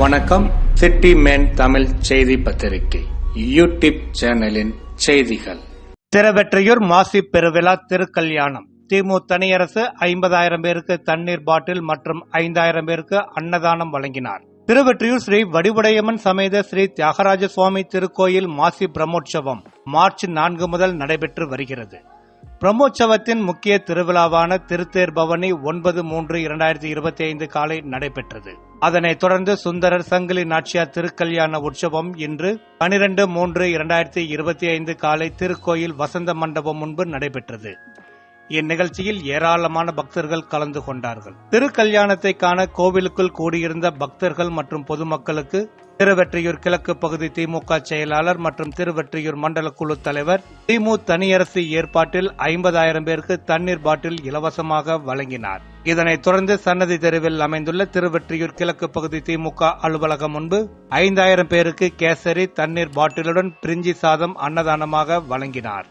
வணக்கம். City man Tamil செய்தி பத்திரிகை. யூடியூப் சேனலின் செய்திகள். திருவெற்றியூர் மாசி பெருவிழா திருக்கல்யாணம். திமு தனியரசு ஐம்பதாயிரம் பேருக்கு தண்ணீர் பாட்டில் மற்றும் ஐந்தாயிரம் பேருக்கு அன்னதானம் வழங்கினார். திருவெற்றியூர் ஸ்ரீ வடிவுடையம்மன் சமேத ஸ்ரீ தியாகராஜ சுவாமி திருக்கோயில் மாசி பிரம்மோற்சவம் மார்ச் நான்கு முதல் நடைபெற்று வருகிறது. பிரம்மோற்சவத்தின் முக்கிய திருவிழாவான திருத்தேர் பவனி ஒன்பது மூன்று இரண்டாயிரத்தி இருபத்தி ஐந்து காலை நடைபெற்றது. அதனைத் தொடர்ந்து சுந்தரர் சங்கிலி நாச்சியார் திருக்கல்யாண உற்சவம் இன்று பனிரெண்டு மூன்று இரண்டாயிரத்தி இருபத்தி ஐந்து காலை திருக்கோயில் வசந்த மண்டபம் முன்பு நடைபெற்றது. இந்நிகழ்ச்சியில் ஏராளமான பக்தர்கள் கலந்து கொண்டார்கள். திருக்கல்யாணத்தை காண கோவிலுக்குள் கூடியிருந்த பக்தர்கள் மற்றும் பொதுமக்களுக்கு திருவெற்றியூர் கிழக்கு பகுதி திமுக செயலாளர் மற்றும் திருவெற்றியூர் மண்டல குழு தலைவர் திமு தனியரசு ஏற்பாட்டில் ஐம்பதாயிரம் பேருக்கு தண்ணீர் பாட்டில் இலவசமாக வழங்கினார். இதனைத் தொடர்ந்து சன்னதி தெருவில் அமைந்துள்ள திருவெற்றியூர் கிழக்கு பகுதி திமுக அலுவலகம் முன்பு ஐந்தாயிரம் பேருக்கு கேசரி தண்ணீர் பாட்டிலுடன் பிரிஞ்சி சாதம் அன்னதானமாக வழங்கினார்.